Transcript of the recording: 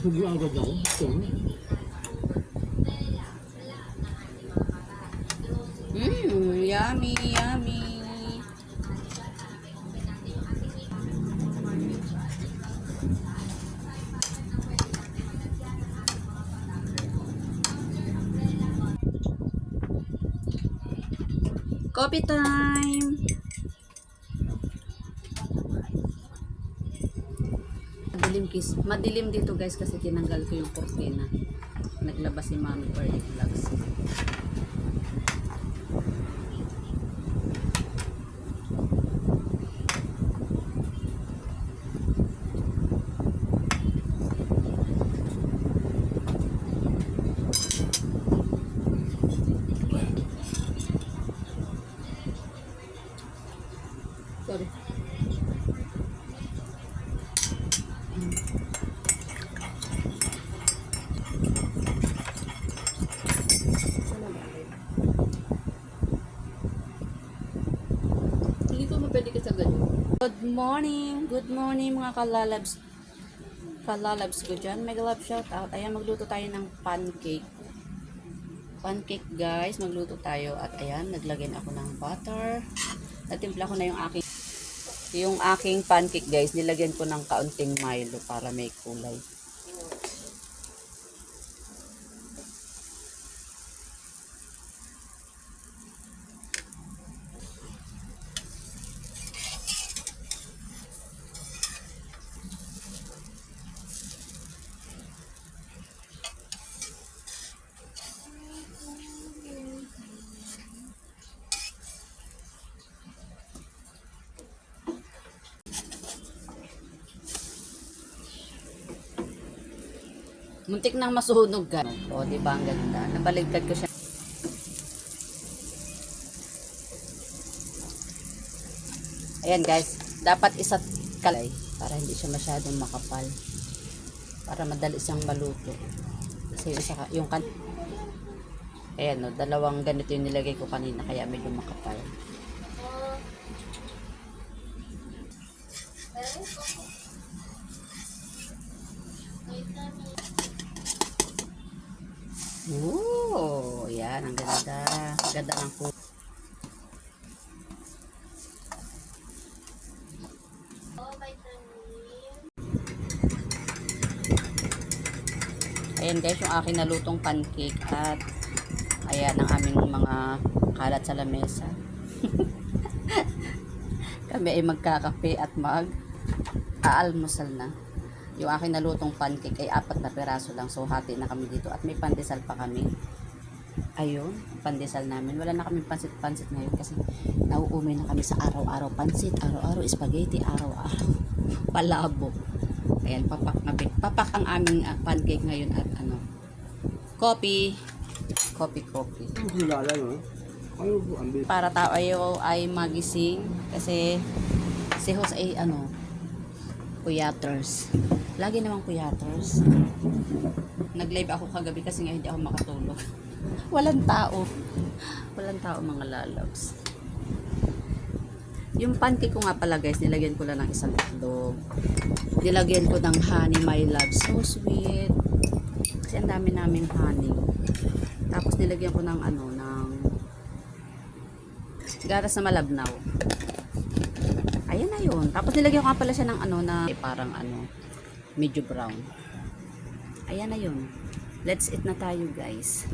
Na agad ako. Ito. Mmm, yummy, yummy. Coffee time! Madilim, kis madilim dito guys kasi tinanggal ko yung cortina. Naglabas si Mami for the vlogs. Sorry. Mapwede ka sa ganyan. Good morning! Good morning mga kalalabs. Kalalabs ko dyan. Mega love shout out. Ayan, magluto tayo ng pancake. Pancake guys, magluto tayo. At ayan, naglagyan ako ng butter. Natimpla ko na yung aking yung aking pancake guys, nilagyan ko ng kaunting Milo para may kulay. Muntik nang masunog ka. O, di ba ang ganda? Nabaligtad ko siya. Ayan guys, dapat isa't kalay para hindi siya masyadong makapal. Para madali siyang maluto. Kasi isa, yung kan Ayan no, dalawang ganito yung nilagay ko kanina kaya medyo makapal. Oo, yan, ang ganda. Ganda ng kulay. Ayan guys, yung aking nalutong pancake at ayan ang aming mga kalat sa lamesa. Kami ay magkakape at mag aalmusal na. Yung aking nalutong pancake ay apat na peraso lang. So, hati na kami dito. At may pandesal pa kami. Ayun, pandesal namin. Wala na kami pansit-pansit ngayon kasi nauumay na kami sa araw-araw pansit, araw-araw spaghetti, araw-araw palabo. Ayan, papak na big. Papak ang aming ah, pancake ngayon at ano, coffee. Coffee, coffee. Para tayo ay magising kasi si Jose ay ano, puyaters. Lagi namang puyaters. Nag-live ako kagabi kasi nga hindi ako makatulog. Walang tao. Walang tao mga lalabs. Yung pancake ko nga pala guys, nilagyan ko lang ng isang itlog. Nilagyan ko ng honey, my love. So sweet. Kasi ang dami naming honey. Tapos nilagyan ko ng ano, ng garas na malabnaw. Yun. Tapos nilagyan ko nga pala siya ng ano na eh, parang ano, medyo brown. Ayan na yun. Let's eat na tayo guys.